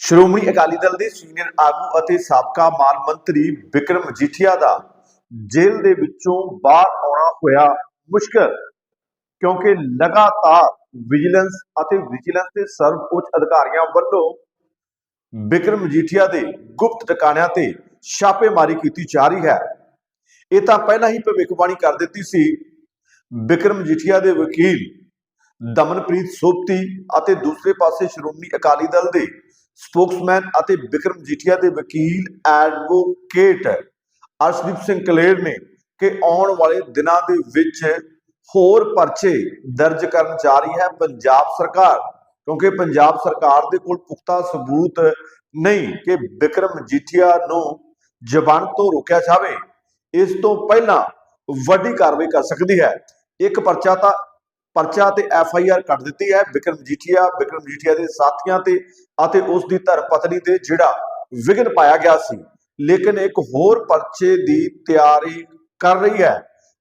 ਸ਼੍ਰੋਮਣੀ ਅਕਾਲੀ ਦਲ ਦੇ ਸੀਨੀਅਰ ਆਗੂ ਅਤੇ ਸਾਬਕਾ ਮਾਲ ਮੰਤਰੀ ਵਿਕਰਮ ਮਜੀਠੀਆ ਦਾ ਜੇਲ੍ਹ ਦੇ ਵਿੱਚੋਂ ਬਾਹਰ ਆਉਣਾ ਹੋਇਆ ਮੁਸ਼ਕਲ, ਕਿਉਂਕਿ ਲਗਾਤਾਰ ਵਿਜੀਲੈਂਸ ਅਤੇ ਵਿਜੀਲੈਂਸ ਦੇ ਸਰਵਉੱਚ ਅਧਿਕਾਰੀਆਂ ਵੱਲੋਂ ਵਿਕਰਮ ਮਜੀਠੀਆ ਦੇ ਗੁਪਤ ਟਿਕਾਣਿਆਂ ਤੇ ਛਾਪੇਮਾਰੀ ਕੀਤੀ ਜਾ ਰਹੀ ਹੈ। ਇਹ ਤਾਂ ਪਹਿਲਾਂ ਹੀ ਭਵਿੱਖਬਾਣੀ ਕਰ ਦਿੱਤੀ ਸੀ। ਵਿਕਰਮ ਮਜੀਠੀਆ ਦੇ ਵਕੀਲ ਦਮਨਪ੍ਰੀਤ ਸੋਪਤੀ ਅਤੇ ਦੂਸਰੇ ਪਾਸੇ ਸ਼੍ਰੋਮਣੀ ਅਕਾਲੀ ਦਲ ਦੇ ਸਪੋਕਸਮੈਨ ਅਤੇ ਵਿਕਰਮ ਮਜੀਠੀਆ ਦੇ ਵਕੀਲ ਐਡਵੋਕੇਟ ਅਰਸ਼ਦੀਪ ਸਿੰਘ ਕਲੇਰ ਨੇ ਕਿ ਆਉਣ ਵਾਲੇ ਦਿਨਾਂ ਦੇ ਵਿੱਚ ਹੋਰ ਪਰਚੇ ਦਰਜ ਕਰਨ ਜਾ ਰਹੀ ਹੈ ਪੰਜਾਬ ਸਰਕਾਰ, ਕਿਉਂਕਿ ਪੰਜਾਬ ਸਰਕਾਰ ਦੇ ਕੋਲ ਪੁਖਤਾ ਸਬੂਤ ਨਹੀਂ ਕਿ ਵਿਕਰਮ ਮਜੀਠੀਆ ਨੂੰ ਜ਼ਬਾਨ ਤੋਂ ਰੋਕਿਆ ਜਾਵੇ। ਇਸ ਤੋਂ ਪਹਿਲਾਂ ਵੱਡੀ ਕਾਰਵਾਈ ਕਰ ਸਕਦੀ ਹੈ। ਇੱਕ ਪਰਚਾ ਤਾਂ ਪਰਚਾ ਤੇ ਐਫ ਆਈ ਆਰ ਕੱਟ ਦਿੱਤੀ ਹੈ। ਵਿਕਰਮ ਮਜੀਠੀਆ ਵਿਕਰਮ ਮਜੀਠੀਆ ਦੇ ਸਾਥੀਆਂ ਤੇ ਅਤੇ ਉਸ ਦੀ ਧਰਮ ਪਤਨੀ ਤੇ ਜਿਹੜਾ ਵਿਗਨ ਪਾਇਆ ਗਿਆ ਸੀ। ਲੇਕਿਨ ਇੱਕ ਹੋਰ ਪਰਚੇ ਦੀ ਤਿਆਰੀ ਕਰ ਰਹੀ ਹੈ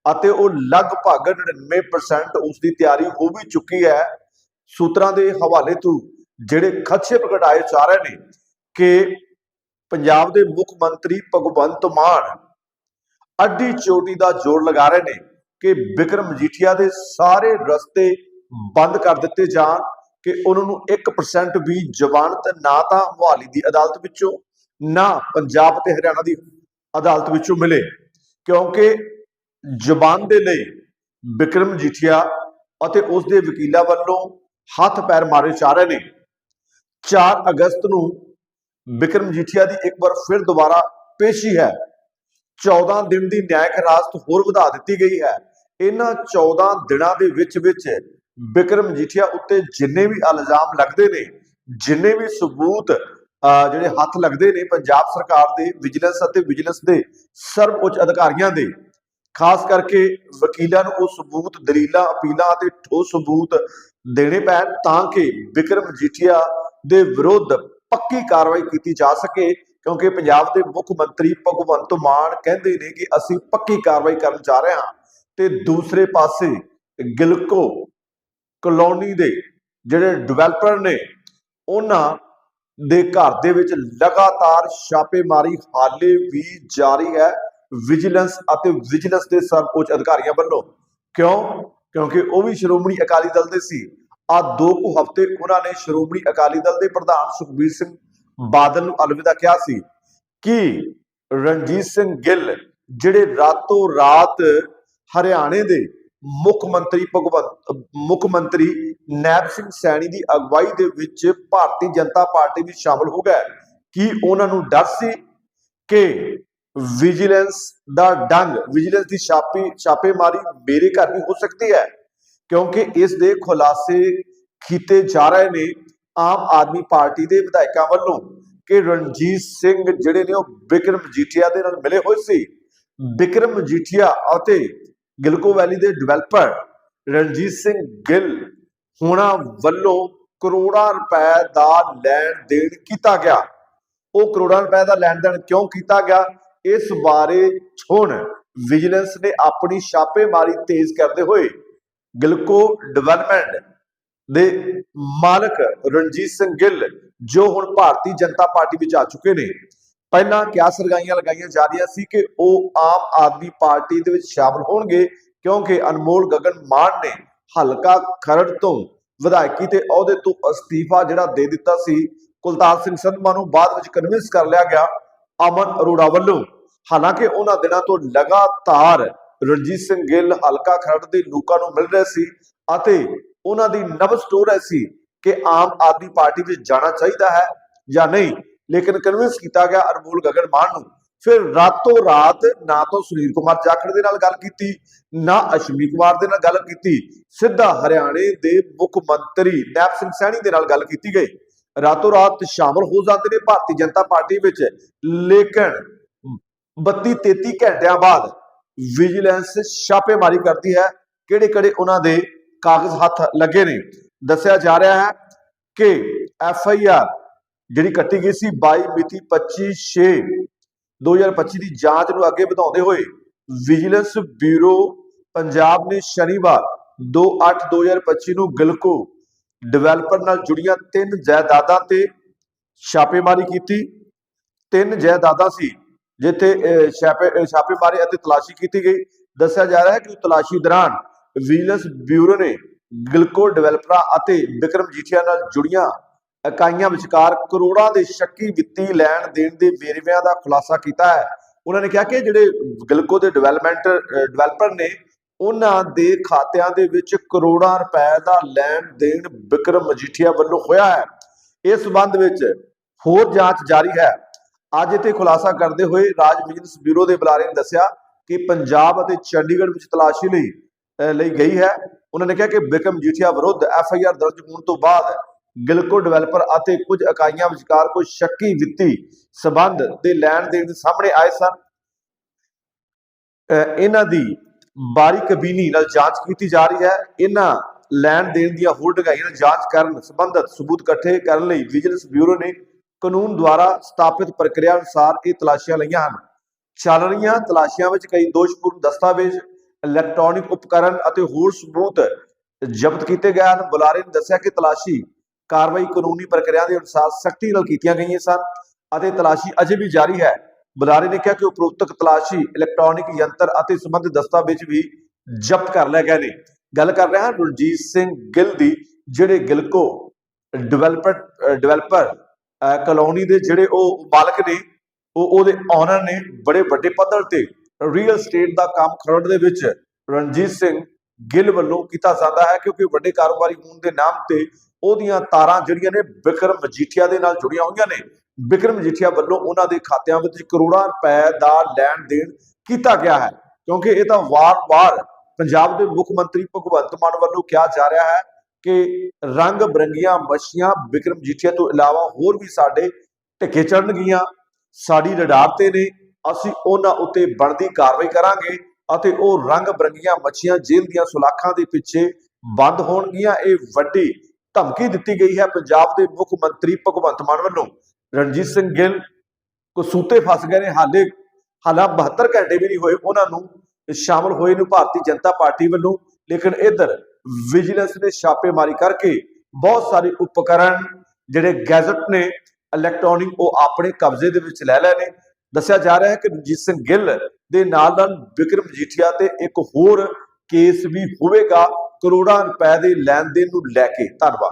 ਅਤੇ ਉਹ ਲਗਭਗ 99% ਉਸ ਦੀ ਤਿਆਰੀ ਹੋ ਵੀ ਚੁੱਕੀ ਹੈ। ਸੂਤਰਾਂ ਦੇ ਹਵਾਲੇ ਤੋਂ ਜਿਹੜੇ ਖਦਸ਼ੇ ਪ੍ਰਗਟਾਏ ਜਾ ਰਹੇ ਨੇ ਕਿ ਪੰਜਾਬ ਦੇ ਮੁੱਖ ਮੰਤਰੀ ਭਗਵੰਤ ਮਾਨ ਅੱਡੀ ਚੋਟੀ ਦਾ ਜੋਰ ਲਗਾ ਰਹੇ ਨੇ। ਕਿ ਵਿਕਰਮ ਮਜੀਠੀਆ ਦੇ ਸਾਰੇ ਰਸਤੇ ਬੰਦ ਕਰ ਦਿੱਤੇ ਜਾਣ, ਕਿ ਉਹਨਾਂ ਨੂੰ 1% ਵੀ ਜ਼ਮਾਨਤ ਨਾ ਤਾਂ ਮੁਹਾਲੀ ਦੀ ਅਦਾਲਤ ਵਿੱਚੋਂ, ਨਾ ਪੰਜਾਬ ਤੇ ਹਰਿਆਣਾ ਦੀ ਅਦਾਲਤ ਵਿੱਚੋਂ ਮਿਲੇ। ਕਿਉਂਕਿ ਜ਼ਬਾਨ ਦੇ ਲਈ ਵਿਕਰਮ ਮਜੀਠੀਆ ਅਤੇ ਉਸ ਦੇ ਵਕੀਲਾਂ ਵੱਲੋਂ ਹੱਥ ਪੈਰ ਮਾਰੇ ਜਾ ਰਹੇ ਨੇ। 4 ਅਗਸਤ ਨੂੰ ਵਿਕਰਮ ਮਜੀਠੀਆ ਦੀ ਇੱਕ ਵਾਰ ਫਿਰ ਦੁਬਾਰਾ ਪੇਸ਼ੀ ਹੈ। 14 ਦਿਨ ਦੀ ਨਿਆਇਕ ਹਿਰਾਸਤ ਹੋਰ ਵਧਾ ਦਿੱਤੀ ਗਈ ਹੈ। ਇਹਨਾਂ 14 ਦਿਨਾਂ ਦੇ ਵਿੱਚ ਵਿੱਚ ਬਿਕਰਮ ਮਜੀਠੀਆ ਉੱਤੇ ਜਿੰਨੇ ਵੀ ਇਲਜ਼ਾਮ ਲੱਗਦੇ ਨੇ, ਜਿੰਨੇ ਵੀ ਸਬੂਤ ਜਿਹੜੇ ਹੱਥ ਲੱਗਦੇ ਨੇ ਪੰਜਾਬ ਸਰਕਾਰ ਦੇ, ਵਿਜੀਲੈਂਸ ਅਤੇ ਵਿਜੀਲੈਂਸ ਦੇ ਸਰਵ ਉੱਚ ਅਧਿਕਾਰੀਆਂ ਦੇ, ਖਾਸ ਕਰਕੇ ਵਕੀਲਾਂ ਨੂੰ ਉਹ ਸਬੂਤ, ਦਲੀਲਾਂ, ਅਪੀਲਾਂ ਅਤੇ ਠੋਸ ਸਬੂਤ ਦੇਣੇ ਪੈਣ ਤਾਂ ਕਿ ਵਿਕਰਮ ਮਜੀਠੀਆ ਦੇ ਵਿਰੁੱਧ ਪੱਕੀ ਕਾਰਵਾਈ ਕੀਤੀ ਜਾ ਸਕੇ, ਕਿਉਂਕਿ ਪੰਜਾਬ ਦੇ ਮੁੱਖ ਮੰਤਰੀ ਭਗਵੰਤ ਮਾਨ ਕਹਿੰਦੇ ਨੇ ਕਿ ਅਸੀਂ ਪੱਕੀ ਕਾਰਵਾਈ ਕਰਨ ਜਾ ਰਹੇ ਹਾਂ। ਤੇ ਦੂਸਰੇ ਪਾਸੇ ਗਿਲਕੋ ਕਲੋਨੀ ਦੇ ਜਿਹੜੇ ਡਿਵੈਲਪਰ ਨੇ, ਉਹਨਾਂ ਦੇ ਘਰ ਦੇ ਵਿੱਚ ਲਗਾਤਾਰ ਛਾਪੇਮਾਰੀ ਹਾਲੇ ਵੀ ਜਾਰੀ ਹੈ। ਵਿਜੀਲੈਂਸ ਅਤੇ ਵਿਜੀਲੈਂਸ ਦੇ ਸਰਵਉੱਚ ਅਧਿਕਾਰੀਆਂ ਵੱਲੋਂ। ਕਿਉਂ? ਕਿਉਂਕਿ ਉਹ ਵੀ ਸ਼੍ਰੋਮਣੀ ਅਕਾਲੀ ਦਲ ਦੇ ਸੀ। ਆ ਦੋ ਕੁ ਹਫ਼ਤੇ ਉਹਨਾਂ ਨੇ ਸ਼੍ਰੋਮਣੀ ਅਕਾਲੀ ਦਲ ਦੇ ਪ੍ਰਧਾਨ ਸੁਖਬੀਰ ਸਿੰਘ ਬਾਦਲ ਨੂੰ ਅਲਵਿਦਾ ਕਿਹਾ ਸੀ ਕਿ ਰਣਜੀਤ ਸਿੰਘ ਗਿੱਲ, ਜਿਹੜੇ ਰਾਤੋਂ ਰਾਤ ਹਰਿਆਣੇ ਦੇ ਮੁੱਖ ਮੰਤਰੀ ਭਗਵੰਤ, ਮੁੱਖ ਮੰਤਰੀ ਨੈਬ ਸਿੰਘ ਸੈਣੀ ਦੀ ਅਗਵਾਈ ਦੇ ਵਿੱਚ ਭਾਰਤੀ ਜਨਤਾ ਪਾਰਟੀ ਵਿੱਚ ਸ਼ਾਮਲ ਹੋ ਗਏ। ਕੀ ਉਹਨਾਂ ਨੂੰ ਡਰ ਸੀ ਕਿ ਵਿਜੀਲੈਂਸ ਦਾ ਡੰਗ, ਵਿਜੀਲੈਂਸ ਦੀ ਛਾਪੀ, ਛਾਪੇਮਾਰੀ ਮੇਰੇ ਘਰ ਵੀ ਹੋ ਸਕਦੀ ਹੈ? ਕਿਉਂਕਿ ਇਸ ਦੇ ਖੁਲਾਸੇ ਕੀਤੇ ਜਾ ਰਹੇ ਨੇ ਆਮ ਆਦਮੀ ਪਾਰਟੀ ਦੇ ਵਿਧਾਇਕਾਂ ਵੱਲੋਂ ਕਿ ਰਣਜੀਤ ਸਿੰਘ ਜਿਹੜੇ ਨੇ ਉਹ ਬਿਕਰਮ ਮਜੀਠੀਆ ਦੇ ਨਾਲ ਮਿਲੇ ਹੋਏ ਸੀ। ਬਿਕਰਮ ਮਜੀਠੀਆ ਅਤੇ ਗਿਲਕੋ ਵੈਲੀ ਦੇ ਡਿਵੈਲਪਰ ਰਣਜੀਤ ਸਿੰਘ ਗਿੱਲ ਹੁਣਾਂ ਵੱਲੋਂ ਕਰੋੜਾਂ ਰੁਪਏ ਦਾ ਲੈਣ ਦੇਣ ਕੀਤਾ ਗਿਆ। ਉਹ ਕਰੋੜਾਂ ਰੁਪਏ ਦਾ ਲੈਣ ਦੇਣ ਕਿਉਂ ਕੀਤਾ ਗਿਆ? ਇਸ ਬਾਰੇ ਹੁਣ ਵਿਜੀਲੈਂਸ ਨੇ ਆਪਣੀ ਛਾਪੇਮਾਰੀ ਤੇਜ਼ ਕਰਦੇ ਹੋਏ ਗਿਲਕੋ ਡਿਵੈਲਪਮੈਂਟ ਦੇ ਮਾਲਕ ਰਣਜੀਤ ਸਿੰਘ ਗਿੱਲ, ਜੋ ਹੁਣ ਭਾਰਤੀ ਜਨਤਾ ਪਾਰਟੀ ਵਿੱਚ ਆ ਚੁੱਕੇ ਨੇ ਪਹਿਲਾਂ ਕਿਆਸ ਲਗਾਈਆਂ ਲਗਾਈਆਂ ਜਾ ਰਹੀਆਂ ਸੀ ਕਿ ਉਹ ਆਮ ਆਦਮੀ ਪਾਰਟੀ ਦੇ ਵਿੱਚ ਸ਼ਾਮਲ ਹੋਣਗੇ, ਕਿਉਂਕਿ ਅਨਮੋਲ ਗਗਨ ਮਾਨ ਨੇ ਹਲਕਾ ਖਰੜ ਤੋਂ ਵਿਧਾਇਕੀ ਤੇ ਅਹੁਦੇ ਤੋਂ ਅਸਤੀਫਾ ਜਿਹੜਾ ਦੇ ਦਿੱਤਾ ਸੀ। ਕੁਲਤਾਰ ਸਿੰਘ ਸੰਧਮਾ ਨੂੰ ਬਾਅਦ ਵਿੱਚ ਕਨਵਿੰਸ ਕਰ ਲਿਆ ਗਿਆ ਅਮਨ ਅਰੋੜਾ ਵੱਲੋਂ। ਹਾਲਾਂਕਿ ਉਹਨਾਂ ਦਿਨਾਂ ਤੋਂ ਲਗਾਤਾਰ ਰਣਜੀਤ ਸਿੰਘ ਗਿੱਲ ਹਲਕਾ ਖਰੜ ਦੇ ਲੋਕਾਂ ਨੂੰ ਮਿਲ ਰਹੇ ਸੀ ਅਤੇ ਉਹਨਾਂ ਦੀ ਨਬਜ਼ ਸਟੋਰ ਸੀ ਕਿ ਆਮ ਆਦਮੀ ਪਾਰਟੀ ਵਿੱਚ ਜਾਣਾ ਚਾਹੀਦਾ ਹੈ ਜਾਂ ਨਹੀਂ। ਲੇਕਿਨ ਕਨਵਿੰਸ ਕੀਤਾ ਗਿਆ ਅਨਮੋਲ ਗਗਨ ਮਾਨ ਨੂੰ। ਫਿਰ ਰਾਤੋਂ ਰਾਤ ਨਾ ਤਾਂ ਸੁਨੀਲ ਕੁਮਾਰ ਜਾਖੜ ਦੇ ਨਾਲ ਗੱਲ ਕੀਤੀ, ਨਾ ਅਸ਼ਵਨੀ ਕੁਮਾਰ ਦੇ ਨਾਲ ਗੱਲ ਕੀਤੀ, ਸਿੱਧਾ ਹਰਿਆਣੇ ਦੇ ਮੁੱਖ ਮੰਤਰੀ ਨੈਪ ਸਿੰਘ ਸੈਣੀ ਦੇ ਨਾਲ ਗੱਲ ਕੀਤੀ ਗਈ। ਰਾਤੋਂ ਰਾਤ ਸ਼ਾਮਲ ਹੋ ਜਾਂਦੇ ਨੇ ਭਾਰਤੀ ਜਨਤਾ ਪਾਰਟੀ ਵਿੱਚ, ਲੇਕਿਨ 32 33 ਘੰਟਿਆਂ ਬਾਅਦ ਵਿਜੀਲੈਂਸ ਛਾਪੇਮਾਰੀ ਕਰਦੀ ਹੈ ਕਿਹੜੇ ਕਿਹੜੇ ਉਹਨਾਂ ਦੇ ਕਾਗਜ਼ ਹੱਥ ਲੱਗੇ ਨੇ। ਦੱਸਿਆ ਜਾ ਰਿਹਾ ਹੈ ਕਿ ਐਫ ਆਈ ਆਰ ਜਿਹੜੀ ਕੱਟੀ ਗਈ ਸੀ 22 ਮਿਤੀ 25 6 2025 ਦੀ ਜਾਂਚ ਨੂੰ ਅੱਗੇ ਵਧਾਉਂਦੇ ਹੋਏ ਵਿਜੀਲੈਂਸ ਬਿਊਰੋ ਪੰਜਾਬ ਨੇ ਸ਼ਨੀਵਾਰ 2/8/2025 ਨੂੰ ਗਿਲਕੋ ਡਿਵੈਲਪਰ ਨਾਲ ਜੁੜੀਆਂ ਤਿੰਨ ਜਾਇਦਾਦਾਂ ਤੇ ਛਾਪੇਮਾਰੀ ਕੀਤੀ। ਤਿੰਨ ਜਾਇਦਾਦਾਂ ਸੀ ਜਿੱਥੇ ਅਹ, ਛਾਪੇ ਛਾਪੇਮਾਰੀ ਅਤੇ ਤਲਾਸ਼ੀ ਕੀਤੀ ਗਈ। ਦੱਸਿਆ ਜਾ ਰਿਹਾ ਹੈ ਕਿ ਤਲਾਸ਼ੀ ਦੌਰਾਨ ਵਿਜੀਲੈਂਸ ਬਿਊਰੋ ਨੇ ਗਿਲਕੋ ਡਿਵੈਲਪਰਾਂ ਅਤੇ ਵਿਕਰਮ ਜੀਠੀਆ ਨਾਲ ਜੁੜੀਆਂ ਇਕਾਈਆਂ ਵਿਚਕਾਰ ਕਰੋੜਾਂ ਦੇ ਸ਼ੱਕੀ ਵਿੱਤੀ ਲੈਣ ਦੇਣ ਦੇ ਵੇਰਵਿਆਂ ਦਾ ਖੁਲਾਸਾ ਕੀਤਾ ਹੈ। ਉਹਨਾਂ ਨੇ ਕਿਹਾ ਕਿ ਜਿਹੜੇ ਗਿਲਕੋ ਦੇ ਡਿਵੈਲਪਮੈਂਟ ਡਿਵੈਲਪਰ ਨੇ ਉਹਨਾਂ ਦੇ ਖਾਤਿਆਂ ਦੇ ਵਿੱਚ ਕਰੋੜਾਂ ਰੁਪਏ ਦਾ ਲੈਣ ਦੇਣ ਵਿਕਰਮ ਮਜੀਠੀਆ ਵੱਲੋਂ ਹੋਇਆ ਹੈ। ਇਸ ਸੰਬੰਧ ਵਿੱਚ ਹੋਰ ਜਾਂਚ ਜਾਰੀ ਹੈ। ਅੱਜ ਇਥੇ ਖੁਲਾਸਾ ਕਰਦੇ ਹੋਏ ਰਾਜ ਵਿਜੀਲੈਂਸ ਬਿਊਰੋ ਦੇ ਬੁਲਾਰੇ ਨੇ ਦੱਸਿਆ ਕਿ ਪੰਜਾਬ ਅਤੇ ਚੰਡੀਗੜ੍ਹ ਵਿੱਚ ਤਲਾਸ਼ੀ ਲਈ ਅਹ, ਲਈ ਗਈ ਹੈ। ਉਹਨਾਂ ਨੇ ਕਿਹਾ ਕਿ ਬਿਕਰਮ ਜੀਠੀਆ ਵਿਰੁੱਧ ਐਫ ਆਈ ਆਰ ਦਰਜ ਹੋਣ ਤੋਂ ਬਾਅਦ ਗਿਲਕੋ ਡਿਵੈਲਪਰ ਅਤੇ ਕੁਝ ਇਕਾਈਆਂ ਵਿਚਕਾਰ ਕੋਈ ਸ਼ੱਕੀ ਵਿੱਤੀ ਸਬੰਧ ਦੇ ਲੈਣ ਦੇਣ ਦੇ ਸਾਹਮਣੇ ਆਏ ਸਨ। ਇਹਨਾਂ ਦੀ ਬਾਰੀਕਬੀਨੀ ਨਾਲ ਜਾਂਚ ਕੀਤੀ ਜਾ ਰਹੀ ਹੈ। ਇਹਨਾਂ ਲੈਣ ਦੇਣ ਦੀਆਂ ਹੋਰ ਨਾਲ ਜਾਂਚ ਕਰਨ ਸੰਬੰਧਤ ਸਬੂਤ ਇਕੱਠੇ ਕਰਨ ਲਈ ਵਿਜੀਲੈਂਸ ਬਿਊਰੋ ਨੇ ਕਾਨੂੰਨ ਦੁਆਰਾ ਸਥਾਪਿਤ ਪ੍ਰਕਿਰਿਆ ਅਨੁਸਾਰ ਇਹ ਤਲਾਸ਼ੀਆਂ ਲਈਆਂ ਹਨ। ਚੱਲ ਰਹੀਆਂ ਤਲਾਸ਼ੀਆਂ ਵਿੱਚ ਕਈ ਦੋਸ਼ਪੂਰਨ ਦਸਤਾਵੇਜ਼, ਇਲੈਕਟ੍ਰੋਨਿਕ ਉਪਕਰਨ ਅਤੇ ਹੋਰ ਸਬੂਤ ਜ਼ਬਤ ਕੀਤੇ ਗਏ ਹਨ। ਬੁਲਾਰੇ ਨੇ ਦੱਸਿਆ ਕਿ ਤਲਾਸ਼ੀ ਕਾਰਵਾਈ ਕਾਨੂੰਨੀ ਪ੍ਰਕਿਰਿਆ ਦੇ ਅਨੁਸਾਰ ਸਖਤੀ ਨਾਲ ਕੀਤੀਆਂ ਗਈਆਂ ਸਨ ਅਤੇ ਤਲਾਸ਼ੀ ਅਜੇ ਵੀ ਜਾਰੀ ਹੈ। ਬੁਲਾਰੇ ਨੇ ਕਿਹਾ ਕਿ ਉਪਰੋਕਤ ਤਲਾਸ਼ੀ, ਇਲੈਕਟ੍ਰੋਨਿਕ ਯੰਤਰ ਅਤੇ ਸੰਬੰਧਿਤ ਦਸਤਾਵੇਜ਼ ਵੀ ਜ਼ਬਤ ਕਰ ਲਏ ਗਏ ਨੇ। ਗੱਲ ਕਰ ਰਹੇ ਹਾਂ ਰਣਜੀਤ ਸਿੰਘ ਗਿੱਲ ਦੀ, ਜਿਹੜੇ ਗਿਲਕੋ ਡਿਵੈਲਪਰ ਡਿਵੈਲਪਰ ਕਲੋਨੀ ਦੇ ਜਿਹੜੇ ਉਹ ਮਾਲਕ ਨੇ, ਉਹ ਉਹਦੇ ਓਨਰ ਨੇ ਬੜੇ ਵੱਡੇ ਪੱਧਰ ਤੇ ਰੀਅਲ ਸਟੇਟ ਦਾ ਕੰਮ ਖਰੜ ਦੇ ਵਿੱਚ ਰਣਜੀਤ ਸਿੰਘ ਗਿੱਲ ਵੱਲੋਂ ਕੀਤਾ ਜਾਂਦਾ ਹੈ ਕਿਉਂਕਿ ਵੱਡੇ ਕਾਰੋਬਾਰੀ ਹੋਣ ਦੇ ਨਾਮ ਤੇ ਉਹਦੀਆਂ ਤਾਰਾਂ ਜਿਹੜੀਆਂ ਨੇ ਬਿਕਰਮ ਮਜੀਠੀਆ ਦੇ ਨਾਲ ਜੁੜੀਆਂ ਹੋਈਆਂ ਨੇ। ਬਿਕਰਮ ਮਜੀਠੀਆ ਵੱਲੋਂ ਉਹਨਾਂ ਦੇ ਖਾਤਿਆਂ ਵਿੱਚ ਕਰੋੜਾਂ ਰੁਪਏ ਦਾ ਲੈਣ ਦੇਣ ਕੀਤਾ ਗਿਆ ਹੈ। ਕਿਉਂਕਿ ਇਹ ਤਾਂ ਵਾਰ-ਵਾਰ ਪੰਜਾਬ ਦੇ ਮੁੱਖ ਮੰਤਰੀ ਭਗਵੰਤ ਮਾਨ ਵੱਲੋਂ ਕਿਹਾ ਜਾ ਰਿਹਾ ਹੈ ਕਿ ਰੰਗ ਬਰੰਗੀਆਂ ਮੱਛੀਆਂ ਬਿਕਰਮ ਜੀਠੀਆ ਤੋਂ ਇਲਾਵਾ ਹੋਰ ਵੀ ਸਾਡੇ ਢਿੱਕੇ ਚੜਨਗੀਆਂ ਸਾਡੀ ਰਡਾਰ ਤੇ ਨੇ। ਅਸੀਂ ਉਹਨਾਂ ਉੱਤੇ ਬਣਦੀ ਕਾਰਵਾਈ ਕਰਾਂਗੇ ਅਤੇ ਉਹ ਰੰਗ ਬਰੰਗੀਆਂ ਮੱਛੀਆਂ ਜੇਲ੍ਹ ਦੀਆਂ ਸੁਲਾਖਾਂ ਦੇ ਪਿੱਛੇ ਬੰਦ ਹੋਣਗੀਆਂ। ਇਹ ਵੱਡੀ ਧਮਕੀ ਦਿੱਤੀ ਗਈ ਹੈ ਪੰਜਾਬ ਦੇ ਮੁੱਖ ਮੰਤਰੀ ਭਗਵੰਤ ਮਾਨ ਵੱਲੋਂ। ਰਣਜੀਤ ਸਿੰਘ ਗਿੱਲ ਕਸੂਤੇ ਫਸ ਗਏ ਨੇ, ਹਾਲੇ, ਹਾਲਾ 72 ਘੰਟੇ ਵੀ ਨਹੀਂ ਹੋਏ, ਉਹਨਾਂ ਨੂੰ ਸ਼ਾਮਲ ਹੋਏ ਨੂੰ ਭਾਰਤੀ ਜਨਤਾ ਪਾਰਟੀ ਵੱਲੋਂ। ਲੇਕਿਨ ਇੱਧਰ ਵਿਜੀਲੈਂਸ ਨੇ ਛਾਪੇਮਾਰੀ ਕਰਕੇ ਬਹੁਤ ਸਾਰੇ ਉਪਕਰਨ ਜਿਹੜੇ ਗੈਜ਼ਟ ਨੇ, ਇਲੈਕਟ੍ਰੋਨਿਕ, ਉਹ ਆਪਣੇ ਕਬਜ਼ੇ ਦੇ ਵਿੱਚ ਲੈ ਲਏ ਨੇ। ਦੱਸਿਆ ਜਾ ਰਿਹਾ ਹੈ ਕਿ ਰਣਜੀਤ ਸਿੰਘ ਗਿੱਲ ਦੇ ਨਾਲ ਨਾਲ ਵਿਕਰਮ ਜੀਠੀਆ ਤੇ ਇੱਕ ਹੋਰ ਕੇਸ ਵੀ ਹੋਵੇਗਾ। ਕਰੋੜਾਂ ਰੁਪਏ ਦੇ ਲੈਣ ਦੇਣ ਨੂੰ ਲੈ ਕੇ ਧੰਨਵਾਦ।